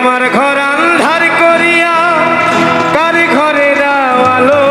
আমার ঘর আন্ধার করিয়া কার ঘরে দাওয়ালো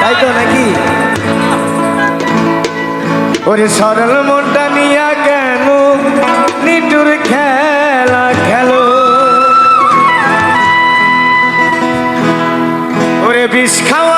তাই তো নাকি? ওরে সরল মনটা নিয়া কেন? নিটুর খেলা খেলো। ওরে বিষ খাওয়া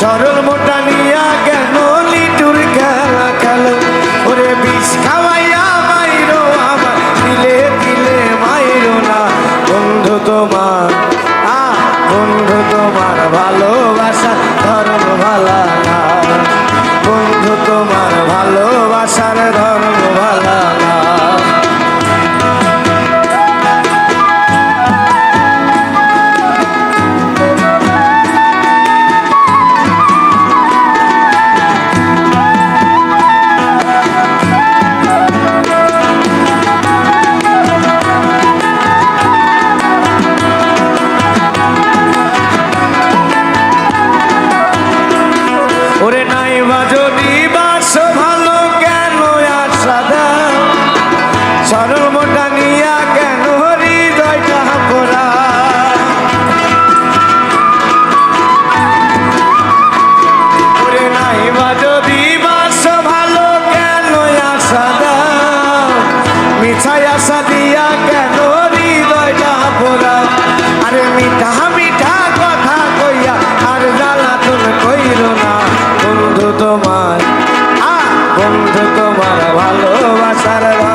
সরল মোটা নিয়া কেন লিটুর খেলা খেলো? ওরে বিষ খাওয়াইয়া মাইরো আমার, দিলে দিলে মাইরো না। বন্ধু তোমার, আ, বন্ধু তোমার ভালোবাসা ধর্ম ভালা না। বন্ধু তোমার ভালোবাসার বন্ধু তোমার ভালোবাসার